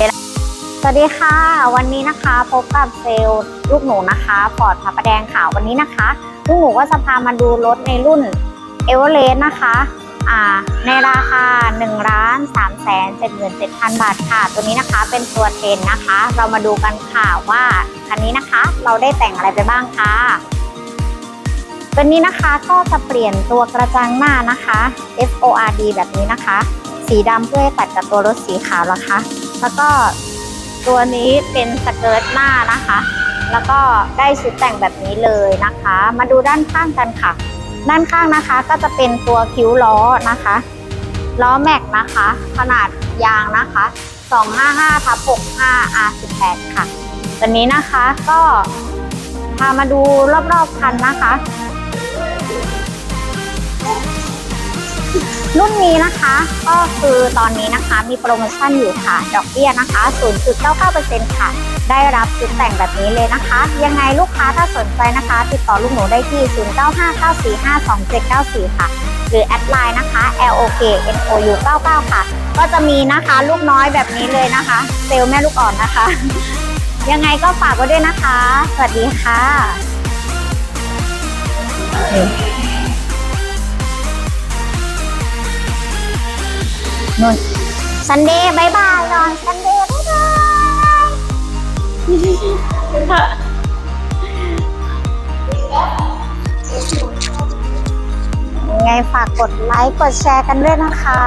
สวัสดีค่ะ วันนี้นะคะพบกับเซลล์ลูกหนูนะคะฟอร์ดพระประแดงค่ะวันนี้นะคะ ลูกหนูก็จะพามาดูรถในรุ่นเอเวอเรสต์นะคะในราคา1ล้าน3แสน77,000 บาทค่ะ ตัวนี้นะคะเป็นตัวเทนนะคะ เรามาดูกันค่ะว่าคันนี้นะคะเราได้แต่งอะไรไปบ้างค่ะตัวนี้นะคะก็จะเปลี่ยนตัวกระจังหน้านะคะ FORD แบบนี้นะคะ สีดำเพื่อให้ตัดกับตัวรถสีขาวนะคะ แล้วก็ตัวนี้เป็นสเกิร์ตหน้านะคะ แล้วก็ได้ชุดแต่งแบบนี้เลยนะคะ มาดูด้านข้างกันค่ะ ด้านข้างนะคะก็จะเป็นตัวคิ้วล้อนะคะ ล้อแม็กนะคะ ขนาดยางนะคะ 255ทับ65 R18 ค่ะ ตัวนี้นะคะก็พามาดูรอบๆคันนะคะ รุ่นนี้นะคะก็คือตอนนี้นะคะมีโปรโมชั่นอยู่ค่ะ ดอกเบี้ยนะคะ 0.99%ค่ะ ได้รับชุดแต่งแบบนี้เลยนะคะ ยังไงลูกค้าถ้าสนใจนะคะ ติดต่อลูกหนูได้ที่ 0959452794 ค่ะ หรือแอดไลน์นะคะ LOK NOU 99ค่ะ ก็จะมีนะคะลูกน้อยแบบนี้เลยนะคะ เซลแม่ลูกอ่อนนะคะ ยังไงก็ฝากไว้ด้วยนะคะ สวัสดีค่ะ นี่นุ่นซันเดย์บายบายนอนซันเดย์บายบายยังไงฝากกดไลค์ กดแชร์กันด้วยนะคะ